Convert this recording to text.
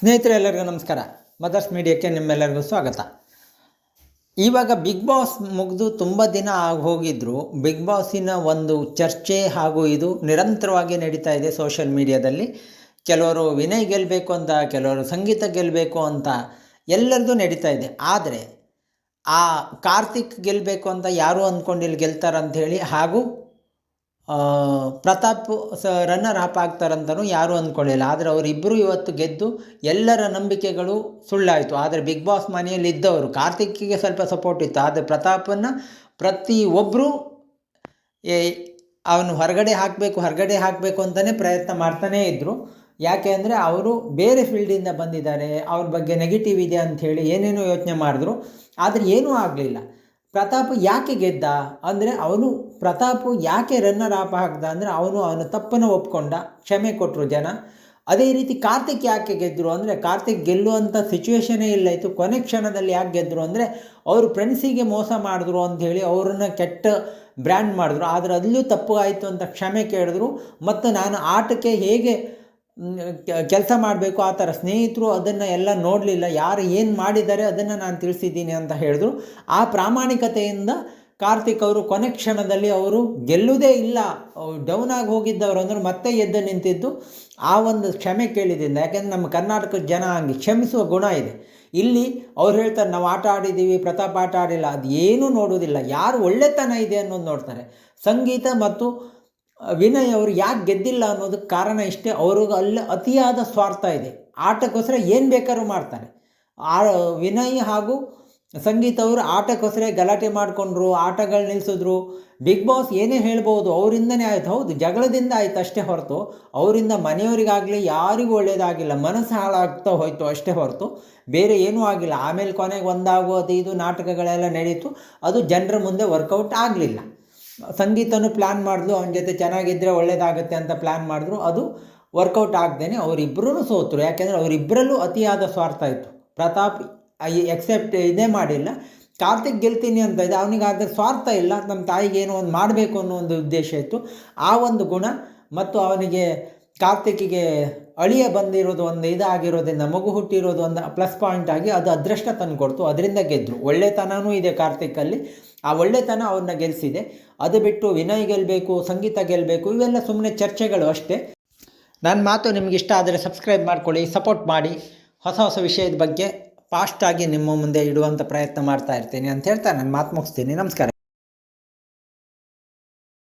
ಸ್ನೇಹಿತರೆ, ಎಲ್ಲರಿಗೂ ನಮಸ್ಕಾರ. ಮದರ್ಸ್ ಮೀಡಿಯಾಕ್ಕೆ ನಿಮ್ಮೆಲ್ಲರಿಗೂ ಸ್ವಾಗತ. ಇವಾಗ ಬಿಗ್ ಬಾಸ್ ಮುಗಿದು ತುಂಬ ದಿನ ಆಗಿ ಹೋಗಿದ್ರು. ಬಿಗ್ ಬಾಸಿನ ಒಂದು ಚರ್ಚೆ ಹಾಗೂ ಇದು ನಿರಂತರವಾಗಿ ನಡೀತಾ ಇದೆ ಸೋಷಿಯಲ್ ಮೀಡಿಯಾದಲ್ಲಿ ಕೆಲವರು ವಿನಯ್ ಗೆಲ್ಲಬೇಕು ಅಂತ, ಕೆಲವರು ಸಂಗೀತ ಗೆಲ್ಲಬೇಕು ಅಂತ ಎಲ್ಲರದು ನಡೀತಾ ಇದೆ. ಆದರೆ ಆ ಕಾರ್ತಿಕ್ ಗೆಲ್ಲಬೇಕು ಅಂತ ಯಾರು ಅಂದ್ಕೊಂಡಿಲ್ಲಿ ಗೆಲ್ತಾರಂತ ಹೇಳಿ ಹಾಗೂ ಪ್ರತಾಪ್ ಸ ರನ್ನರ್ ಅಪ್ ಆಗ್ತಾರಂತನೂ ಯಾರೂ ಅಂದ್ಕೊಳ್ಳಿಲ್ಲ. ಆದರೆ ಅವರಿಬ್ಬರು ಇವತ್ತು ಗೆದ್ದು ಎಲ್ಲರ ನಂಬಿಕೆಗಳು ಸುಳ್ಳಾಯಿತು. ಆದರೆ ಬಿಗ್ ಬಾಸ್ ಮನೆಯಲ್ಲಿ ಇದ್ದವರು, ಕಾರ್ತಿಕ್ಗೆ ಸ್ವಲ್ಪ ಸಪೋರ್ಟ್ ಇತ್ತು. ಆದರೆ ಪ್ರತಾಪನ್ನು ಪ್ರತಿ ಒಬ್ಬರು ಅವನು ಹೊರಗಡೆ ಹಾಕಬೇಕು ಹೊರಗಡೆ ಹಾಕಬೇಕು ಅಂತಲೇ ಪ್ರಯತ್ನ ಮಾಡ್ತಾನೇ ಇದ್ದರು ಯಾಕೆ ಅಂದರೆ ಅವರು ಬೇರೆ ಫೀಲ್ಡಿಂದ ಬಂದಿದ್ದಾರೆ. ಅವ್ರ ಬಗ್ಗೆ ನೆಗೆಟಿವ್ ಇದೆ ಅಂಥೇಳಿ ಏನೇನೋ ಯೋಚನೆ ಮಾಡಿದ್ರು. ಆದರೆ ಏನೂ ಆಗಲಿಲ್ಲ. ಪ್ರತಾಪ್ ಯಾಕೆ ಗೆದ್ದ? ಅಂದರೆ ಅವನು ಪ್ರತಾಪ್ ಯಾಕೆ ರನ್ನರ್ ಆಪ್ ಹಾಕ್ದ ಅಂದರೆ ಅವನು ಅವನ ತಪ್ಪನ್ನು ಒಪ್ಕೊಂಡ. ಕ್ಷಮೆ ಕೊಟ್ಟರು ಜನ. ಅದೇ ರೀತಿ ಕಾರ್ತಿಕ್ ಯಾಕೆ ಗೆದ್ದರು ಅಂದರೆ ಕಾರ್ತಿಕ್ ಗೆಲ್ಲುವಂಥ ಸಿಚುವೇಶನೇ ಇಲ್ಲ. ಇತ್ತು ಕೊನೆ ಕ್ಷಣದಲ್ಲಿ ಯಾಕೆ ಗೆದ್ದರು ಅಂದರೆ ಅವರು ಫ್ರೆಂಡ್ಸಿಗೆ ಮೋಸ ಮಾಡಿದ್ರು ಅಂಥೇಳಿ ಅವ್ರನ್ನ ಕೆಟ್ಟ ಬ್ರ್ಯಾಂಡ್ ಮಾಡಿದ್ರು. ಆದರೆ ಅಲ್ಲೂ ತಪ್ಪು ಆಯಿತು ಅಂತ ಕ್ಷಮೆ ಕೇಳಿದ್ರು. ಮತ್ತು ನಾನು ಆಟಕ್ಕೆ ಹೇಗೆ ಕೆಲಸ ಮಾಡಬೇಕು, ಆ ಥರ ಸ್ನೇಹಿತರು ಅದನ್ನು ಎಲ್ಲ ನೋಡಲಿಲ್ಲ, ಯಾರು ಏನು ಮಾಡಿದ್ದಾರೆ ಅದನ್ನು ನಾನು ತಿಳಿಸಿದ್ದೀನಿ ಅಂತ ಹೇಳಿದ್ರು. ಆ ಪ್ರಾಮಾಣಿಕತೆಯಿಂದ ಕಾರ್ತಿಕ್ ಅವರು ಕೊನೆ ಕ್ಷಣದಲ್ಲಿ ಅವರು ಗೆಲ್ಲುವುದೇ ಇಲ್ಲ ಡೌನ್ ಆಗಿ ಹೋಗಿದ್ದವರು ಅಂದರೆ ಮತ್ತೆ ಎದ್ದು ನಿಂತಿದ್ದು. ಆ ಒಂದು ಕ್ಷಮೆ ಕೇಳಿದಿಂದ ಯಾಕೆಂದರೆ ನಮ್ಮ ಕರ್ನಾಟಕದ ಜನ ಹಂಗೆ ಕ್ಷಮಿಸುವ ಗುಣ ಇದೆ. ಇಲ್ಲಿ ಅವ್ರು ಹೇಳ್ತಾರೆ, ನಾವು ಆಟ ಆಡಿದ್ದೀವಿ ಪ್ರತಾಪ್ ಆಟ ಆಡಿಲ್ಲ, ಅದು ಏನೂ ನೋಡೋದಿಲ್ಲ, ಯಾರು ಒಳ್ಳೆತನ ಇದೆ ಅನ್ನೋದು ನೋಡ್ತಾರೆ. ಸಂಗೀತ ಮತ್ತು ವಿನಯ್ ಅವರು ಯಾಕೆ ಗೆದ್ದಿಲ್ಲ ಅನ್ನೋದಕ್ಕೆ ಕಾರಣ ಇಷ್ಟೇ, ಅವ್ರಿಗೆ ಅಲ್ಲಿ, ಅತಿಯಾದ ಸ್ವಾರ್ಥ ಇದೆ. ಆಟಕ್ಕೋಸ್ಕರ ಏನು ಬೇಕಾದ್ರೂ ಮಾಡ್ತಾರೆ. ಆ, ವಿನಯ್ ಹಾಗೂ ಸಂಗೀತ ಅವರು ಆಟಕ್ಕೋಸ್ಕರ ಗಲಾಟೆ ಮಾಡಿಕೊಂಡ್ರು, ಆಟಗಳು ನಿಲ್ಲಿಸಿದ್ರು ಬಿಗ್ ಬಾಸ್ ಏನೇ ಹೇಳ್ಬೋದು, ಅವರಿಂದನೇ ಆಯಿತು. ಹೌದು, ಜಗಳದಿಂದ ಆಯಿತು ಅಷ್ಟೇ ಹೊರತು. ಅವರಿಂದ ಮನೆಯವರಿಗಾಗಲಿ ಯಾರಿಗೂ ಒಳ್ಳೆಯದಾಗಿಲ್ಲ ಮನಸ್ಸು ಹಾಳಾಗ್ತಾ ಹೋಯಿತು ಅಷ್ಟೇ ಹೊರತು. ಬೇರೆ ಏನೂ ಆಗಿಲ್ಲ. ಆಮೇಲೆ ಕೊನೆಗೆ ಒಂದಾಗೋದು ಇದು ನಾಟಕಗಳೆಲ್ಲ ನಡೀತು. ಅದು ಜನರ ಮುಂದೆ ವರ್ಕೌಟ್ ಆಗಲಿಲ್ಲ. ಸಂಗೀತನೂ ಪ್ಲ್ಯಾನ್ ಮಾಡಿದ್ಲು, ಅವನ ಜೊತೆ ಚೆನ್ನಾಗಿದ್ದರೆ ಒಳ್ಳೇದಾಗುತ್ತೆ ಅಂತ ಪ್ಲ್ಯಾನ್ ಮಾಡಿದ್ರು. ಅದು ವರ್ಕೌಟ್ ಆಗದೇನೆ ಅವರಿಬ್ಬರೂ ಸೋತರು. ಯಾಕೆಂದರೆ ಅವರಿಬ್ಬರಲ್ಲೂ ಅತಿಯಾದ ಸ್ವಾರ್ಥ ಇತ್ತು. ಪ್ರತಾಪ್ ಎಕ್ಸೆಪ್ಟ್ ಇದೇ ಮಾಡಿಲ್ಲ. ಕಾರ್ತಿಕ್ ಗೆಲ್ತೀನಿ ಅಂತ ಇದೆ. ಅವನಿಗೆ ಆದರೆ ಸ್ವಾರ್ಥ ಇಲ್ಲ. ನಮ್ಮ ತಾಯಿಗೆ ಏನೋ ಒಂದು ಮಾಡಬೇಕು ಅನ್ನೋ ಒಂದು ಉದ್ದೇಶ ಇತ್ತು. ಆ ಒಂದು ಗುಣ ಮತ್ತು ಅವನಿಗೆ ಕಾರ್ತಿಕ್ಕಿಗೆ ಅಳಿಯ ಬಂದಿರೋದು ಒಂದು ಇದಾಗಿರೋದ್ರಿಂದ ಮಗು ಹುಟ್ಟಿರೋದು ಒಂದು ಪ್ಲಸ್ ಪಾಯಿಂಟ್ ಆಗಿ ಅದು ಅದೃಷ್ಟ ತಂದುಕೊಡ್ತು ಅದರಿಂದ ಗೆದ್ದರು ಒಳ್ಳೆತನವೂ ಇದೆ ಕಾರ್ತಿಕಲ್ಲಿ. ಆ ಒಳ್ಳೆತನ ಅವ್ರನ್ನ ಗೆಲ್ಲಿಸಿದೆ ಅದು ಬಿಟ್ಟು ವಿನಯ್ ಗೆಲ್ಲಬೇಕು ಸಂಗೀತ ಗೆಲ್ಲಬೇಕು ಇವೆಲ್ಲ ಸುಮ್ಮನೆ ಚರ್ಚೆಗಳು ಅಷ್ಟೇ. ನನ್ನ ಮಾತು ನಿಮ್ಗೆ ಇಷ್ಟ ಆದರೆ ಸಬ್ಸ್ಕ್ರೈಬ್ ಮಾಡ್ಕೊಳ್ಳಿ ಸಪೋರ್ಟ್ ಮಾಡಿ. ಹೊಸ ಹೊಸ ವಿಷಯದ ಬಗ್ಗೆ ಫಾಸ್ಟಾಗಿ ನಿಮ್ಮ ಮುಂದೆ ಇಡುವಂಥ ಪ್ರಯತ್ನ ಮಾಡ್ತಾ ಇರ್ತೀನಿ ಅಂತ ಹೇಳ್ತಾ ನಾನು ಮಾತು ಮುಗಿಸ್ತೀನಿ. ನಮಸ್ಕಾರ.